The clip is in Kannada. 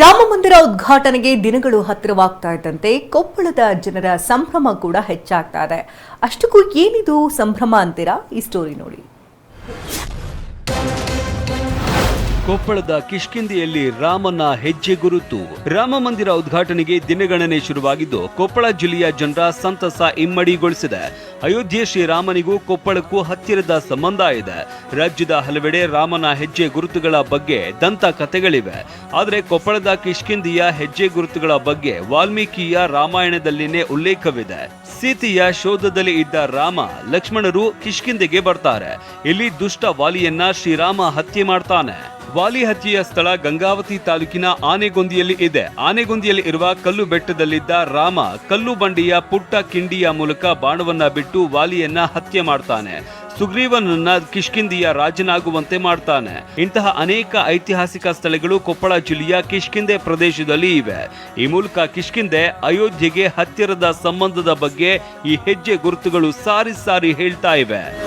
ರಾಮ ಮಂದಿರ ಉದ್ಘಾಟನೆಗೆ ದಿನಗಳು ಹತ್ತಿರವಾಗ್ತಾ ಇದ್ದಂತೆ ಕೊಪ್ಪಳದ ಜನರ ಸಂಭ್ರಮ ಕೂಡ ಹೆಚ್ಚಾಗ್ತಾ ಇದೆ. ಅಷ್ಟಕ್ಕೂ ಏನಿದು ಸಂಭ್ರಮ ಅಂತೀರಾ? ಈ ಸ್ಟೋರಿ ನೋಡಿ. ಕೊಪ್ಪಳದ ಕಿಷ್ಕಿಂದಿಯಲ್ಲಿ ರಾಮನ ಹೆಜ್ಜೆ ಗುರುತು. ರಾಮ ಮಂದಿರ ಉದ್ಘಾಟನೆಗೆ ದಿನಗಣನೆ ಶುರುವಾಗಿದ್ದು, ಕೊಪ್ಪಳ ಜಿಲ್ಲೆಯ ಜನರ ಸಂತಸ ಇಮ್ಮಡಿಗೊಳಿಸಿದೆ. ಅಯೋಧ್ಯೆ ಶ್ರೀರಾಮನಿಗೂ ಕೊಪ್ಪಳಕ್ಕೂ ಹತ್ತಿರದ ಸಂಬಂಧ ಇದೆ. ರಾಜ್ಯದ ಹಲವೆಡೆ ರಾಮನ ಹೆಜ್ಜೆ ಗುರುತುಗಳ ಬಗ್ಗೆ ದಂತ ಕಥೆಗಳಿವೆ. ಆದರೆ ಕೊಪ್ಪಳದ ಕಿಷ್ಕಿಂದಿಯ ಹೆಜ್ಜೆ ಗುರುತುಗಳ ಬಗ್ಗೆ ವಾಲ್ಮೀಕಿಯ ರಾಮಾಯಣದಲ್ಲಿನೇ ಉಲ್ಲೇಖವಿದೆ. ಸೀತೆಯ ಶೋಧದಲ್ಲಿ ಇದ್ದ ರಾಮ, ಲಕ್ಷ್ಮಣರು ಕಿಷ್ಕಿಂದೆಗೆ ಬರ್ತಾರೆ. ಇಲ್ಲಿ ದುಷ್ಟ ವಾಲಿಯನ್ನ ಶ್ರೀರಾಮ ಹತ್ಯೆ ಮಾಡ್ತಾನೆ. ವಾಲಿ ಹತ್ಯೆಯ ಸ್ಥಳ ಗಂಗಾವತಿ ತಾಲೂಕಿನ ಆನೆಗೊಂದಿಯಲ್ಲಿ ಇದೆ. ಆನೆಗೊಂದಿಯಲ್ಲಿ ಇರುವ ಕಲ್ಲು ಬೆಟ್ಟದಲ್ಲಿದ್ದ ರಾಮ ಕಲ್ಲು ಬಂಡಿಯ ಪುಟ್ಟ ಕಿಂಡಿಯ ಮೂಲಕ ಬಾಣವನ್ನ ಬಿಟ್ಟು ವಾಲಿಯನ್ನ ಹತ್ಯೆ ಮಾಡ್ತಾನೆ. ಸುಗ್ರೀವನನ್ನ ಕಿಷ್ಕಿಂದಿಯ ರಾಜನಾಗುವಂತೆ ಮಾಡ್ತಾನೆ. ಇಂತಹ ಅನೇಕ ಐತಿಹಾಸಿಕ ಸ್ಥಳಗಳು ಕೊಪ್ಪಳ ಜಿಲ್ಲೆಯ ಕಿಷ್ಕಿಂದೆ ಪ್ರದೇಶದಲ್ಲಿ ಇವೆ. ಈ ಮೂಲಕ ಕಿಷ್ಕಿಂದೆ ಅಯೋಧ್ಯೆಗೆ ಹತ್ತಿರದ ಸಂಬಂಧದ ಬಗ್ಗೆ ಈ ಹೆಜ್ಜೆ ಗುರುತುಗಳು ಸಾರಿ ಸಾರಿ ಹೇಳ್ತಾ ಇವೆ.